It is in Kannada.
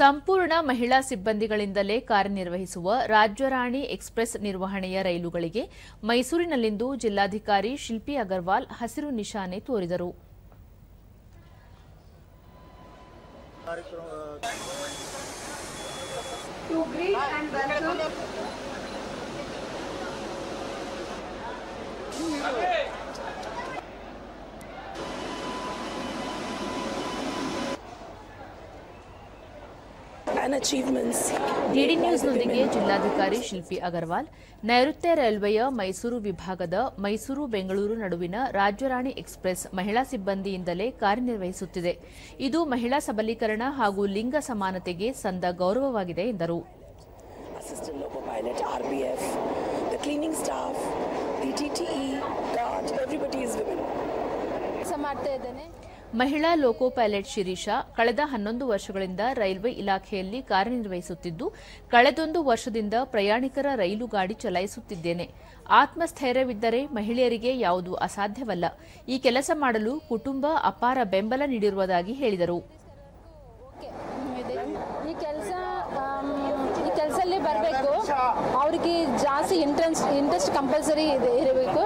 ಸಂಪೂರ್ಣ ಮಹಿಳಾ ಸಿಬ್ಬಂದಿಗಳಿಂದಲೇ ಕಾರ್ಯನಿರ್ವಹಿಸುವ ರಾಜ್ಯರಾಣಿ ಎಕ್ಸ್ಪ್ರೆಸ್ ನಿರ್ವಹಣೆಯ ರೈಲುಗಳಿಗೆ ಮೈಸೂರಿನಲ್ಲಿಂದು ಜಿಲ್ಲಾಧಿಕಾರಿ ಶಿಲ್ಪಿ ಅಗರ್ವಾಲ್ ಹಸಿರು ನಿಶಾನೆ ತೋರಿದರು. And achievements. ಡಿಡಿ ನ್ಯೂಸ್ನೊಂದಿಗೆ ಜಿಲ್ಲಾಧಿಕಾರಿ ಶಿಲ್ಪಿ ಅಗರ್ವಾಲ್ ನೈಋತ್ಯ ರೈಲ್ವೆಯ ಮೈಸೂರು ವಿಭಾಗದ ಮೈಸೂರು ಬೆಂಗಳೂರು ನಡುವಿನ ರಾಜ್ಯರಾಣಿ ಎಕ್ಸ್ಪ್ರೆಸ್ ಮಹಿಳಾ ಸಿಬ್ಬಂದಿಯಿಂದಲೇ ಕಾರ್ಯನಿರ್ವಹಿಸುತ್ತಿದೆ ಇದು ಮಹಿಳಾ ಸಬಲೀಕರಣ ಹಾಗೂ ಲಿಂಗ ಸಮಾನತೆಗೆ ಸಂದ ಗೌರವವಾಗಿದೆ ಎಂದರು Assistant loco pilot, RBF, the cleaning staff, T TTE, guard, everybody is women. ಕೆಲಸ ಮಾಡ್ತಾ ಇದ್ದೇನೆ ಮಹಿಳಾ ಲೋಕೋ ಪೈಲಟ್ ಶಿರೀಷಾ ಕಳೆದ ಹನ್ನೊಂದು ವರ್ಷಗಳಿಂದ ರೈಲ್ವೆ ಇಲಾಖೆಯಲ್ಲಿ ಕಾರ್ಯನಿರ್ವಹಿಸುತ್ತಿದ್ದು, ಕಳೆದೊಂದು ವರ್ಷದಿಂದ ಪ್ರಯಾಣಿಕರ ರೈಲು ಗಾಡಿ ಚಲಾಯಿಸುತ್ತಿದ್ದೇನೆ. ಆತ್ಮಸ್ಥೈರ್ಯವಿದ್ದರೆ ಮಹಿಳೆಯರಿಗೆ ಯಾವುದು ಅಸಾಧ್ಯವಲ್ಲ. ಈ ಕೆಲಸ ಮಾಡಲು ಕುಟುಂಬ ಅಪಾರ ಬೆಂಬಲ ನೀಡಿರುವುದಾಗಿ ಹೇಳಿದರು. ಈ ಬರಬೇಕು. ಅವರಿಗೆ ಜಾಸ್ತಿ ಇಂಟ್ರೆಸ್ಟ್ ಇಂಟ್ರೆಸ್ಟ್ ಕಂಪಲ್ಸರಿ ಇರಬೇಕು.